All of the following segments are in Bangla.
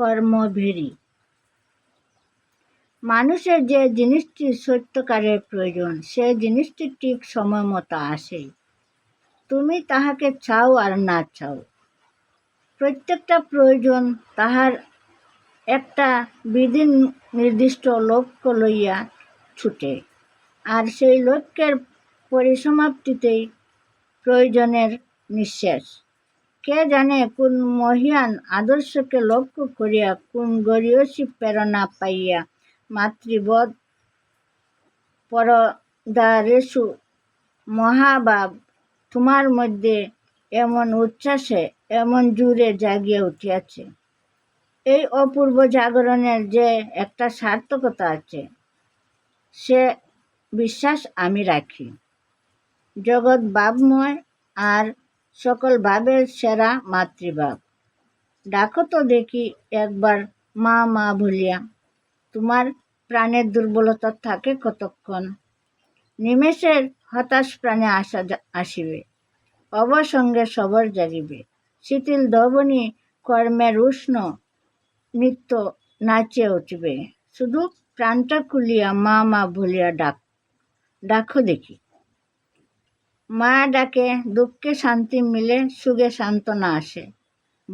কর্মভেরি। মানুষের যে জিনিসটি সত্যকারের প্রয়োজন, সে জিনিসটি ঠিক সময় মতো আসে। তুমি তাহাকে চাও আর না চাও। প্রত্যেকটা প্রয়োজন তাহার একটা বিধি নির্দিষ্ট লক্ষ্য লইয়া ছুটে, আর সেই লক্ষ্যের পরিসমাপ্তিতেই প্রয়োজনের নিঃশেষ। কে জানে কোন মহিয়ান আদর্শকে লক্ষ্য করিয়া কোন গরিয়সী প্রেরণা পাইয়া মাতৃবোধ পরদারেষু মহাভাব তোমার মধ্যে এমন উচ্ছ্বাসে, এমন জুড়ে জাগিয়া উঠিয়াছে। এই অপূর্ব জাগরণের যে একটা সার্থকতা আছে, সে বিশ্বাস আমি রাখি। জগৎ বাবময় আর সকল ভাবের সেরা মাতৃভাব ডাকো তো দেখি একবার মা মা ভুলিয়া তোমার প্রাণের দুর্বলতা থাকে কতক্ষণ? নিমেষের হতাশ প্রাণে আসা আসিবে অবসঙ্গে সবর জাগিবে। শিথিল দবনী কর্মের উষ্ণ নিত্য নাচে উঠিবে। শুধু প্রাণটা খুলিয়া মা মা ভুলিয়া ডাক, ডাকো দেখি। মা ডাকে, দুঃখে শান্তি মিলে, সুখে সান্ত্বনা আসে।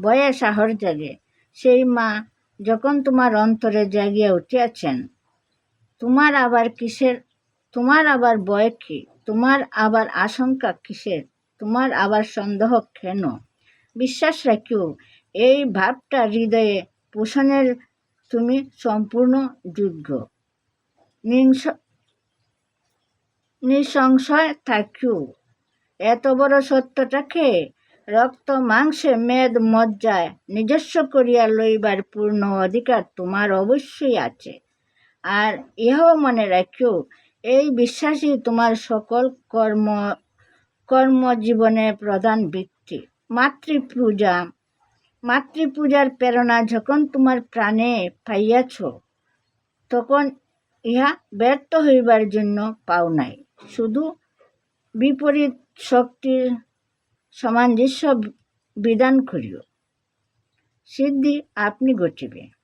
ভয়ে সাহর জাগে। সেই মা যখন তোমার অন্তরে জাগিয়া উঠিয়াছেন, তোমার আবার কিসের, তোমার আবার বয় কি? তোমার আবার আশঙ্কা কিসের? তোমার আবার সন্দেহ কেন? বিশ্বাস রাখিও, এই ভাবটা হৃদয়ে পোষণের তুমি সম্পূর্ণ যোগ্য। নিংস- নিঃসংশয় থাকিও। এত বড় সত্যটাকে রক্ত, মাংসে মেদ, মজ্জায় নিজস্ব করিয়া লইবার পূর্ণ অধিকার তোমার অবশ্যই আছে। আর ইহাও মনে রাখিও, এই বিশ্বাসই তোমার সকল কর্ম কর্মজীবনের প্রধান ভিত্তি। মাতৃপূজা, মাতৃপূজার প্রেরণা যখন তোমার প্রাণে পাইয়াছ, তখন ইহা ব্যর্থ হইবার জন্য পাও নাই। শুধু বিপরীত শক্তির সামঞ্জস্য বিধান করিও। সিদ্ধি আপনি ঘটিবে।